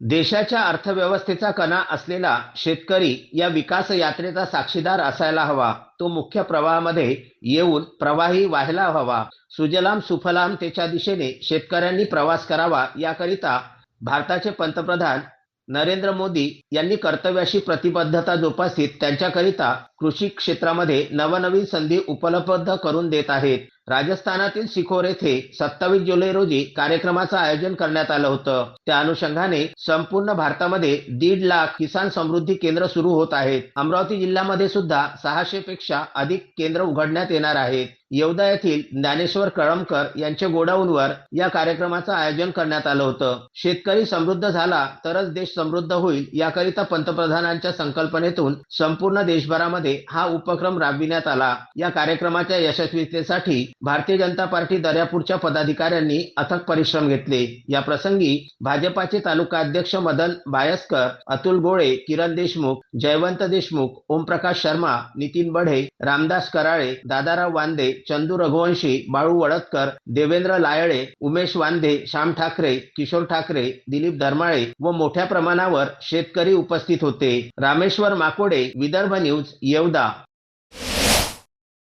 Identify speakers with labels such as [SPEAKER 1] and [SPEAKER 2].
[SPEAKER 1] देशाच्या अर्थव्यवस्थेचा कणा असलेला शेतकरी या विकास यात्रेचा साक्षीदार असायला हवा. तो मुख्य प्रवाहामध्ये येऊन प्रवाही व्हायला हवा. सुजलाम सुफलाम त्याच्या दिशेने शेतकऱ्यांनी प्रवास करावा याकरिता भारताचे पंतप्रधान नरेंद्र मोदी यांनी कर्तव्याशी प्रतिबद्धता जोपासित त्यांच्याकरिता कृषी क्षेत्रामध्ये नवनवीन संधी उपलब्ध करून देत आहेत. राजस्थानातील सिखोर येथे सत्तावीस जुलै रोजी कार्यक्रमाचं आयोजन करण्यात आलं होतं. त्या अनुषंगाने संपूर्ण भारतामध्ये दीड लाख किसान समृद्धी केंद्र सुरू होत आहेत. अमरावती जिल्ह्यामध्ये सुद्धा सहाशे पेक्षा अधिक केंद्र उघडण्यात येणार आहेत. येवदा येथील ज्ञानेश्वर कळमकर यांच्या गोडाऊनवर या कार्यक्रमाचं आयोजन करण्यात आलं होतं. शेतकरी समृद्ध झाला तरच देश समृद्ध होईल याकरिता पंतप्रधानांच्या संकल्पनेतून संपूर्ण देशभरामध्ये हा उपक्रम राबविण्यात आला. या कार्यक्रमाच्या यशस्वीतेसाठी भारतीय जनता पार्टी दर्यापूरच्या पदाधिकाऱ्यांनी अथक परिश्रम घेतले. या प्रसंगी भाजपाचे तालुका अध्यक्ष मदन बायस्कर अतुल गोळे किरण देशमुख जयवंत देशमुख ओमप्रकाश शर्मा नितीन बढे रामदास कराळे दादाराव वांदे चंदू रघुवंशी बाळू वडतकर देवेंद्र लायळे उमेश वांदे श्याम ठाकरे किशोर ठाकरे दिलीप धर्माळे व मोठ्या प्रमाणावर शेतकरी उपस्थित होते. रामेश्वर माकोडे विदर्भ न्यूज येवदा